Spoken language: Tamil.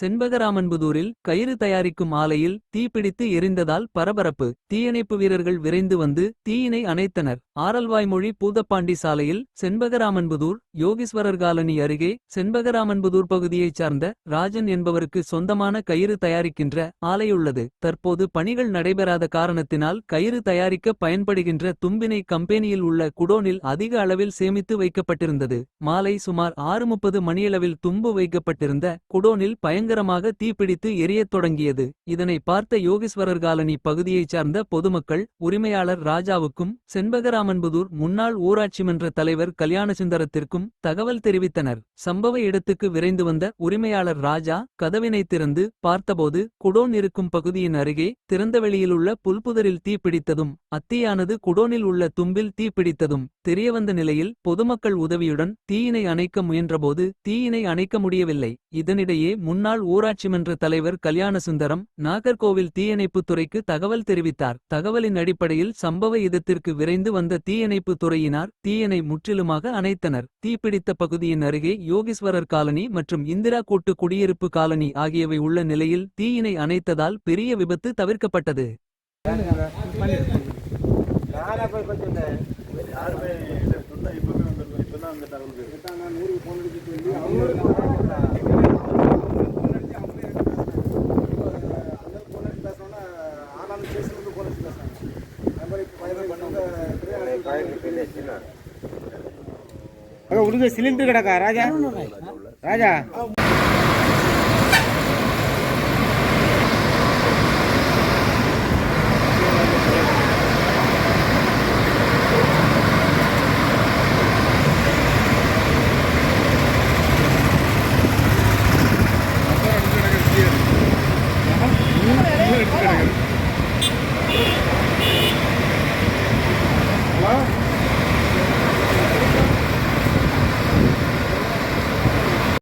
செண்பகராமன்புதூரில் கயிறு தயாரிக்கும் ஆலையில் தீப்பிடித்து எரிந்ததால் பரபரப்பு தீயணைப்பு வீரர்கள் விரைந்து வந்து தீயினை அணைத்தனர். ஆரல்வாய்மொழி பூதப்பாண்டி சாலையில் செண்பகராமன்புதூர் யோகீஸ்வரர் காலனி அருகே செண்பகராமன்புதூர் பகுதியைச் சார்ந்த ராஜன் என்பவருக்கு சொந்தமான கயிறு தயாரிக்கின்ற ஆலையுள்ளது. தற்போது பணிகள் நடைபெறாத காரணத்தினால் கயிறு தயாரிக்க பயன்படுகின்ற தும்பினை கம்பெனியில் உள்ள குடோனில் அதிக அளவில் சேமித்து வைக்கப்பட்டிருந்தது. மாலை சுமார் ஆறு முப்பது மணியளவில் தும்பு வைக்கப்பட்டிருந்த குடோனில் பயங்கரமாக தீப்பிடித்து எரியத் தொடங்கியது. இதனை பார்த்த யோகீஸ்வரர் காலனி பகுதியைச் சார்ந்த பொதுமக்கள் உரிமையாளர் ராஜாவுக்கும் செண்பகராமன்புதூர் முன்னாள் ஊராட்சி மன்ற தலைவர் கல்யாணசுந்தரத்திற்கும் தகவல் தெரிவித்தனர். சம்பவ இடத்துக்கு விரைந்து வந்த உரிமையாளர் ராஜா கதவினை திறந்து பார்த்தபோது குடோன் இருக்கும் பகுதியின் அருகே திறந்தவெளியிலுள்ள புல்புதரில் தீப்பிடித்ததும் அத்தீயானது குடோனில் உள்ள தும்பில் தீப்பிடித்ததும் தெரியவந்த நிலையில் பொதுமக்கள் உதவியுடன் தீயினை அணைக்க முயன்றபோது தீயினை அணைக்க முடியவில்லை. இதனிடையே முன்னாள் ஊராட்சி மன்ற தலைவர் கல்யாணசுந்தரம் நாகர்கோவில் தீயணைப்புத் துறைக்கு தகவல் தெரிவித்தார். தகவலின் அடிப்படையில் சம்பவ இடத்திற்கு விரைந்து வந்த தீயணைப்பு துறையினார் தீயணை முற்றிலுமாக அணைத்தனர். தீப்பிடித்த பகுதியின் அருகே யோகீஸ்வரர் காலனி மற்றும் இந்திரா கூட்டு குடியிருப்பு காலனி ஆகியவை உள்ள நிலையில் தீயினை அணைத்ததால் பெரிய விபத்து தவிர்க்கப்பட்டது. இப்பதான் அந்த தகவல் உடுங்க சிலிண்டர் கிடக்கா ராஜா? ராஜா?